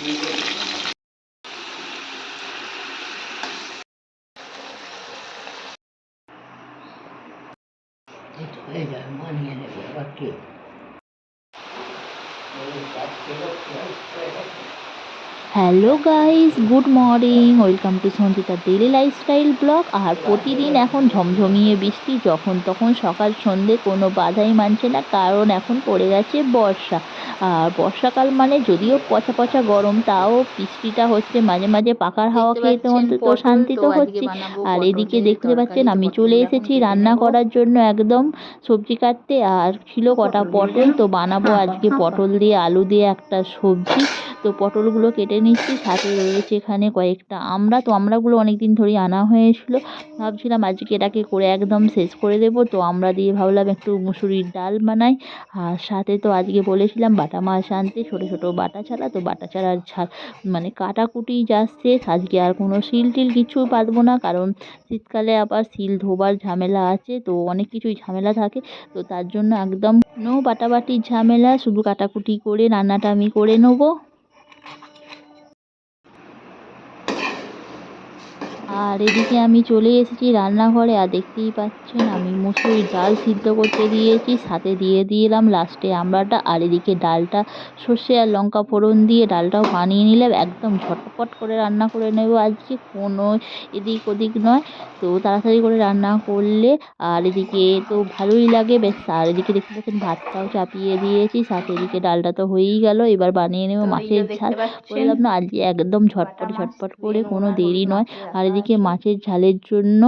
হয়ে হয়ে। Hello guys good morning welcome to Sanchita daily lifestyle blog আর প্রতিদিন এখন ঝমঝমিয়ে বৃষ্টি, যখন তখন সকাল সন্ধে কোনো বাধাই মানছে না, কারণ এখন পড়ে গেছে বর্ষা। আর বর্ষাকাল মানে যদিও পচা পচা গরম তাও বৃষ্টিটা হচ্ছে মাঝে মাঝে পাখার হাওয়া খেতে অন্তত শান্তি তো হচ্ছে। আর এদিকে দেখতে পাচ্ছেন আমি চলে এসেছি রান্না করার জন্য একদম সবজি কাটতে আর ছিল কটা পটল তো বানাবো আজকে পটল দিয়ে আলু দিয়ে একটা সবজি। তো পটলগুলো কেটে নিচ্ছি সাথে রয়েছে এখানে কয়েকটা আমড়া। তো আমড়াগুলো অনেক দিন ধরেই আনা হয়েছিল। ভাবছিলাম আজকে এটাকে করে একদম শেষ করে দেবো। তো আমড়া দিয়ে ভাবলাম একটু মুসুরির ডাল বানাই। আর সাথে তো আজকে বলেছিলাম বাটা মাছ আনতে, ছোটো ছোটো বাটা ছাড়া, তো বাটা ছাড়ার মানে কাটাকুটি যাচ্ছে আজকে আর কোনো শিল টিল কিছু পাতবো না, কারণ শীতকালে আবার শিল ধোবার ঝামেলা আছে, তো অনেক কিছুই ঝামেলা থাকে। তো তার জন্য একদম নো বাটাবাটির ঝামেলা, শুধু কাটাকুটি করে, রান্নাটা আমি করে নেব। আর এদিকে আমি চলে এসেছি রান্নাঘরে আর দেখতেই পাচ্ছেন আমি মুসুরির ডাল সিদ্ধ করতে দিয়েছি সাথে দিয়ে দিলাম লাস্টে আমড়াটা আর এদিকে ডালটা সর্ষে আর লঙ্কা ফোড়ন দিয়ে ডালটাও বানিয়ে নিলাম একদম ঝটপট করে রান্না করে নেব আজকে কোনো এদিক ওদিক নয়। তো তাড়াতাড়ি করে রান্না করলে আর এদিকে তো ভালোই লাগে বেশ আর এদিকে দেখতে পাচ্ছেন ভাতটাও চাপিয়ে দিয়েছি সাথে এদিকে ডালটা তো হয়েই গেল এবার বানিয়ে নেব মাছের ঝাল। বললাম না আজকে একদম ঝটপট ঝটপট করে কোনো দেরি নয়। আর এদিকে মাছের ঝালের জন্য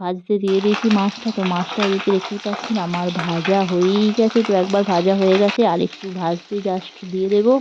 ভাজতে দিয়ে দিয়েছি মাছটা। তো মাছটা এদিকে দেখতেই পাচ্ছেন, আমার ভাজা হয়েই গেছে। তো একবার ভাজা হয়ে গেছে, আর একটু ভাজতে জাস্ট দিয়ে দেবো।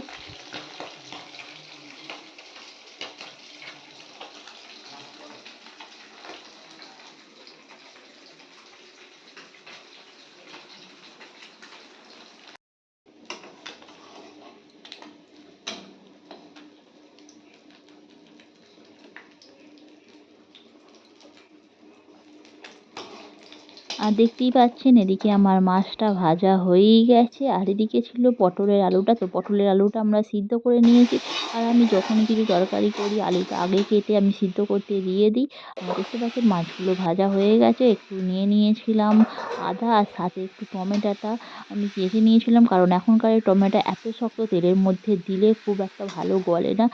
আর দেখতেই পাচ্ছেন, এদিকে আমার মাছটা ভাজা হয়েই গেছে। আর এদিকে ছিল পটলের আলুটা। তো পটলের আলুটা আমরা সিদ্ধ করে নিয়েছি। আর আমি যখনই কিছু তরকারি করি, আলুটা আগে কেটে আমি সিদ্ধ করতে দিয়ে দিই। আর দেখতে পাচ্ছেন, মাছগুলো ভাজা হয়ে গেছে। একটু নিয়ে নিয়েছিলাম আদা আর সাথে একটু টমেটোটা আমি কেটে নিয়েছিলাম। কারণ এখনকার টমেটো এত শক্ত, তেলের মধ্যে দিলে খুব একটা ভালো গলে না।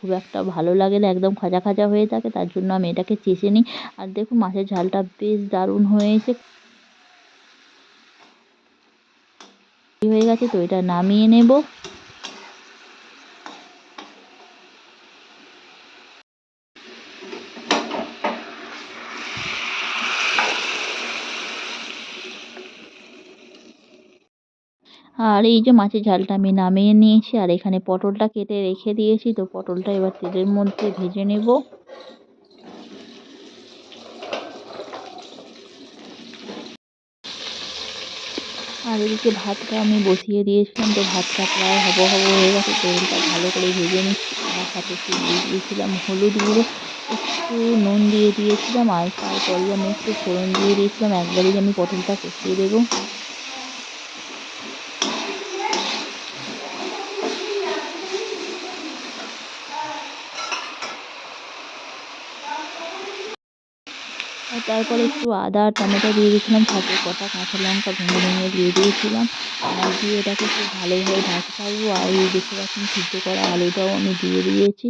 খুব একটা ভালো লাগে না, একদম খাজা খাজা হয়ে থাকে। তার জন্য আমি এটাকে চেষে নিই। আর দেখুন, মাছের ঝালটা বেশ দারুণ হয়েছে। হয়ে গেছে, তো এটা নামিয়ে নেব। আর এই যে মাছের ঝালটা আমি নামিয়ে নিয়েছি, আর এখানে পটলটা কেটে রেখে দিয়েছি, তো পটলটা এবার তেলের মধ্যে ভেজে নেব। আর এদিকে ভাতটা আমি বসিয়ে দিয়েছিলাম, তো ভাতটা প্রায় হব হব হয়ে গেছে তেলটা ভালো করে ভেজে নিচ্ছি। আর সাথে একটু দিয়ে দিয়েছিলাম, হলুদ গুঁড়ো, একটু নুন দিয়ে দিয়েছিলাম, আর তারপরে আমি একটু ফোড়ন দিয়ে দিয়েছিলাম, একবারেই আমি পটলটা কষিয়ে দেবো। আর তারপরে একটু আদা আর টমেটো দিয়ে দিয়েছিলাম সাথে কটা কাঁচা লঙ্কা ভেঙে ভেঙে দিয়ে দিয়েছিলাম। আর দিয়ে এটাকে খুব ভালোভাবে ভাজতে থাকব আর এই দেখতে পাচ্ছেন সিদ্ধ করা আলুটাও আমি দিয়ে দিয়েছি।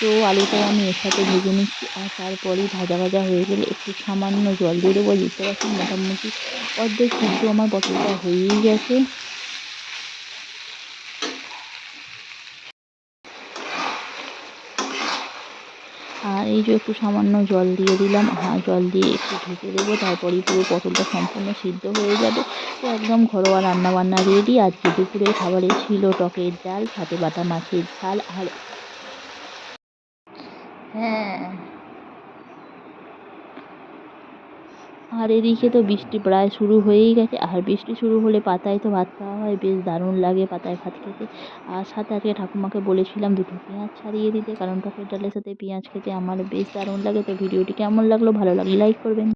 তো আলুটাও আমি এর সাথে ভেজে নিচ্ছি। আর তারপরেই ভাজা ভাজা হয়ে গেলে একটু সামান্য জল দিয়ে দেবো। দেখতে পাচ্ছেন মোটামুটি অর্ধেক সিদ্ধ আমার পটলটা হয়েই গেছে। আর এই যে একটু সামান্য জল দিয়ে দিলাম হ্যাঁ জল দিয়ে একটু ঢেকে দেবো, তারপরেই পুরো পটলটা সম্পূর্ণ সিদ্ধ হয়ে যাবে। তো একদম ঘরোয়া রান্নাবান্না রেডি আজকে দুপুরের খাবারে ছিল টকের ডাল, সাথে বাটা মাছের ঝাল, আর হ্যাঁ আর এদিকে তো বৃষ্টি প্রায় শুরু হয়েই গেছে। আর বৃষ্টি শুরু হলে পাতায় তো ভাত খাওয়া হয়, বেশ দারুণ লাগে পাতায় ভাত খেতে। আর সাথে আজকে ঠাকুমাকে বলেছিলাম দুটো পেঁয়াজ ছাড়িয়ে দিতে, কারণ টকের ডালের সাথে পেঁয়াজ খেতে আমার বেশ দারুণ লাগে। তো ভিডিওটি কেমন লাগল, ভালো লাগলে লাইক করবেন।